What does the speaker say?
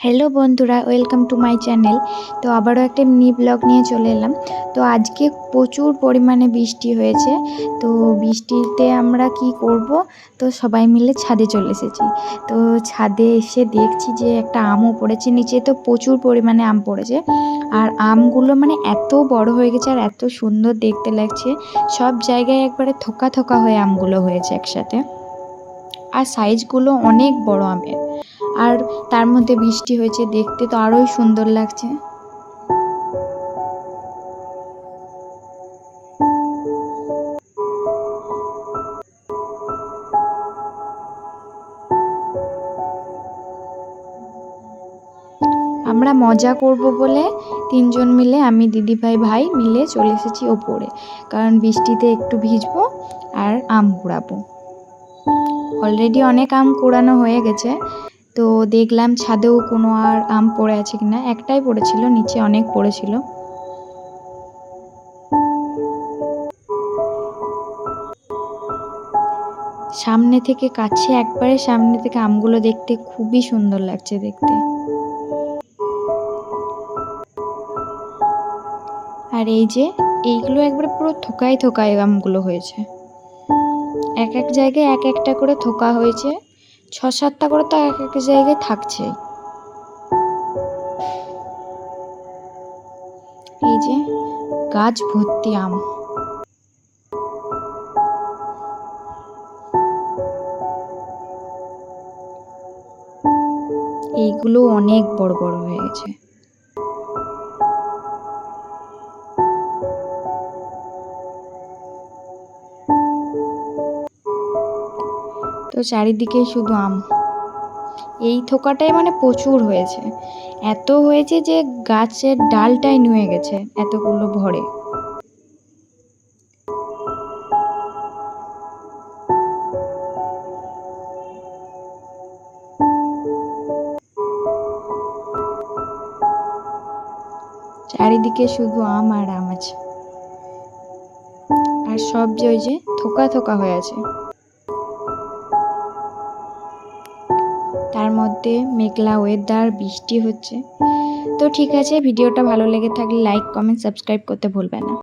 Hello বন্ধুরা, welcome to my channel. তো আবারও একটা মিনি ব্লগ নিয়ে চলে এলাম। তো আজকে প্রচুর পরিমাণে বৃষ্টি হয়েছে। তো বৃষ্টিতে আমরা কি করব? তো সবাই মিলে ছাদে চলে এসেছি। তো ছাদে এসে দেখছি যে একটা আমও পড়েছে। নিচে তো প্রচুর পরিমাণে আম পড়েছে। আর আমগুলো মানে এত বড় হয়ে গেছে আর এত সুন্দর দেখতে লাগছে। সব জায়গায় একবারে থোকা থোকা হয়ে আমগুলো হয়েছে একসাথে। আর সাইজগুলো অনেক বড় আমের। আর তার মধ্যে বৃষ্টি হয়েছে, দেখতে তো আরোই সুন্দর লাগছে। আমরা মজা করব বলে তিনজন মিলে আমি, দিদিভাই, ভাই মিলে চলে এসেছি ওপরে, কারণ বৃষ্টিতে একটু ভিজবো আর আম কুড়াবো। অলরেডি অনেক আম কুড়ানো হয়ে গেছে। তো দেখলাম ছাদেও কোনো আর আম পড়ে আছে কিনা। একটাই পড়েছিল, নিচে অনেক পড়েছিল। সামনে থেকে কাছে, একবারে সামনে থেকে আমগুলো দেখতে খুবই সুন্দর লাগছে দেখতে। আর এই যে, এইগুলো একবারে পুরো থোকায় থোকায় আমগুলো হয়েছে। এক এক জায়গায় এক একটা করে থোকা হয়েছে। ছ সাতটা করে তো এক এক জায়গায় থাকছে। এই যে গাছ ভর্তি আম। এইগুলো অনেক বড় বড় হয়ে গেছে। তো চারিদিকে শুধু আম। এই থোকাটাই মানে প্রচুর হয়েছে। এত হয়েছে যে গাছের ডালটাই নুয়ে গেছে এতগুলো ভরে। চারিদিকে শুধু আম আর আম আছে আর সব যে ওই যে থোকা থোকা হয়ে আছে। তার মধ্যে মেঘলা ওয়েদার বৃষ্টি হচ্ছে। তো ঠিক আছে, ভিডিওটা ভালো লেগে থাকলে লাইক কমেন্ট সাবস্ক্রাইব করতে ভুলবে না।